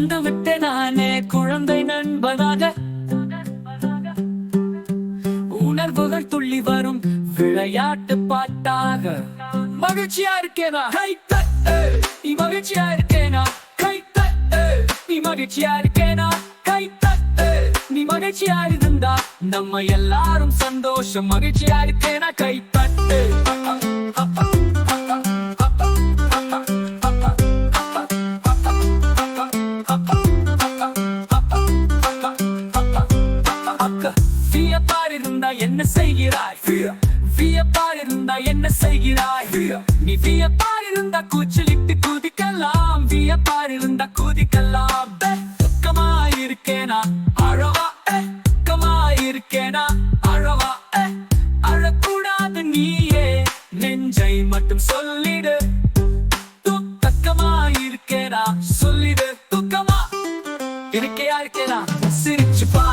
வந்து விட்டு நானே குழந்தை நண்பனாக? உணர்வுகள் துள்ளி வரும் விளையாட்டு பாட்டாக. மகிழ்ச்சியா இருக்கேனா? கை நீ மகிழ்ச்சியா இருக்கேனா? கை நீ மகிழ்ச்சியா இருக்கேனா? கை நீ மகிழ்ச்சியா இருந்தா நம்ம எல்லாரும் சந்தோஷம். மகிழ்ச்சியா இருக்கேனா? கை வியப்பார் இருந்தா என்ன செய்கிறாய்? வியப்பார் இருந்தா என்ன செய்கிறாய்? நீ வியப்பார் இருந்தா கூச்சலிட்டு குதிக்கலாம். வியப்பார் இருந்தா குதிக்கலாம். துக்கமா இருக்கேனா? அழவா துக்கமா இருக்கேனா? அழவா அழக்கூடாது நீயே. நெஞ்சை மட்டும் சொல்லிடு. துக்கமா இருக்கேனா? சொல்லிடு. துக்கமா இருக்கையா இருக்கேனா? சிரிச்சு பா.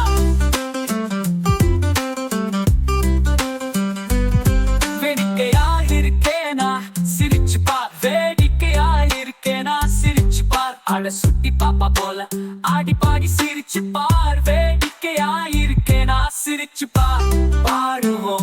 அட சுட்டி பாப்பா போல. ஆடி பாடி சிரிச்சு பார். இருக்கே இருக்கேனா. சிரிச்சு பார். பாடுவோம்